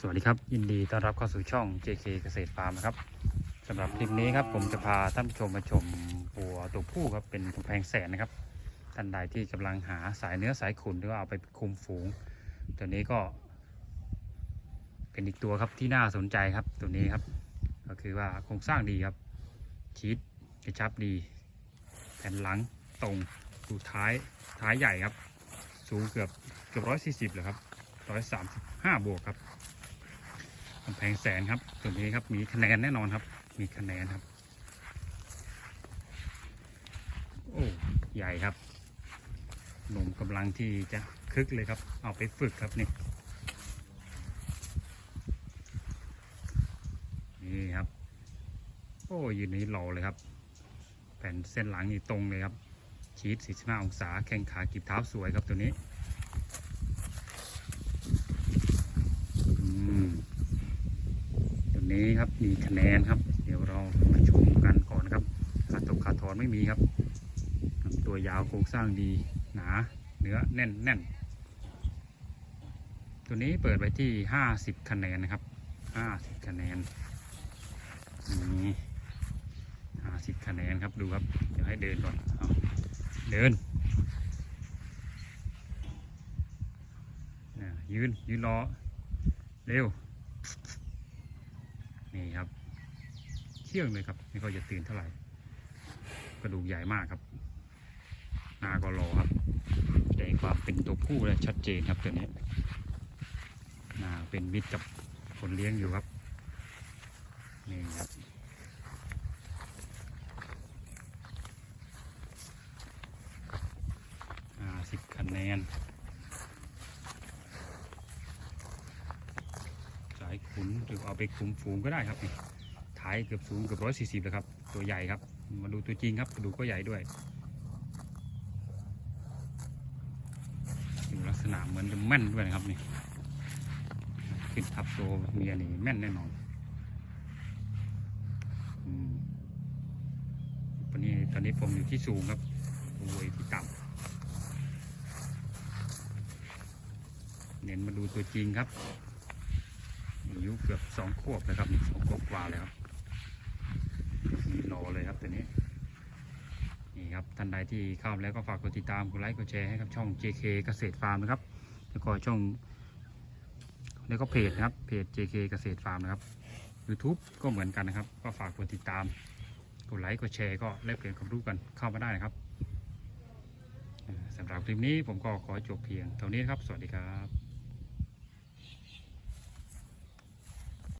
สวัสดีครับ ยินดีต้อนรับเข้าสู่ช่อง JK เกษตรฟาร์มนะครับสำหรับคลิปนี้ครับผมจะพาท่านผู้ชมมาชมวัวตัวผู้ครับเป็นกำแพงแสนนะครับท่านใดที่กำลังหาสายเนื้อสายขุนหรือว่าเอาไปคุมฝูง ตัวนี้ก็ เป็นอีกตัวครับที่น่าสนใจครับตัวนี้ครับ ก็คือว่าโครงสร้างดีครับชีดกระชับดีแผ่นหลังตรงดูท้ายท้ายใหญ่ครับ สูงเกือบเกือบร้อยสี่สิบเลยครับ ร้อยสามสิบห้าบวกครับกำแพงแสนครับตัวนี้ครับมีคะแนนแน่นอนครับ มีคะแนนครับ โอ้ใหญ่ครับหนุ่มกำลังที่จะคึกเลยครับ เอาไปฝึกครับนี่นี่ครับ โอ้ยืนนี้หล่อเลยครับ แผ่นเส้นหลังนี่ตรงเลยครับชีส45 องศา แข้งขากีบเท้าสวยครับตัวนี้อืมตัว นี้ครับมีคะแนนครับ เดี๋ยวเรามาชมกันก่อนครับขาดตกขาดถอนไม่มีครับตัวยาวโครงสร้างดีหนาเนื้อแน่นแน่นตัวนี้เปิดไว้ที่ 50 คะแนนนะครับ 50 คะแนนนี่50 คะแนนครับดูครับ เดี๋ยวให้เดินก่อนเอเดินยืนยืนรอเร็ว นี่ครับเชี่ยงเลยครับไม่ค่อยจะตื่นเท่าไหร่ กระดูกใหญ่มากครับหน้าก็รอครับแต่ความเป็นตัวผู้เลยชัดเจนครับตัวนี้หน้าเป็นมิตรกับคนเลี้ยงอยู่ครับนี่ครับ ห้าสิบคะแนน สาย ขุนหรือเอาไปคุมฝูงก็ได้ครับนี่ท้ายเกือบสูงเกือบร้อยสี่สิบเลยครับ ตัวใหญ่ครับ มาดูตัวจริงครับดูก็ใหญ่ด้วยดูลักษณะเหมือนจะแม่นด้วยนะครับนี่ขึ้นทับตัวเมียนี่แม่นแน่นอนอืมตอนนี้ตอนนี้ผมอยู่ที่สูงครับตัวเวยที่ต่ำเน้นมาดูตัวจริงครับ อายุเกือบสองขวบเลยครับสองขวบกว่าเลยครับนี่รอเลยครับตัวนี้นี่ครับท่านใดที่เข้ามาแล้วก็ฝากกดติดตามกดไลค์กดแชร์ให้กับช่อง JK เกษตรฟาร์มนะครับแล้วก็ช่องแล้วก็เพจนะครับเพจ JK เกษตรฟาร์มนะครับ YouTube ก็เหมือนกันนะครับ ก็ฝากกดติดตามกดไลค์กดแชร์ก็แลกเปลี่ยนความรู้กันเข้ามาได้นะครับสำหรับคลิปนี้ผมก็ขอจบเพียงเท่านี้ครับ สวัสดีครับ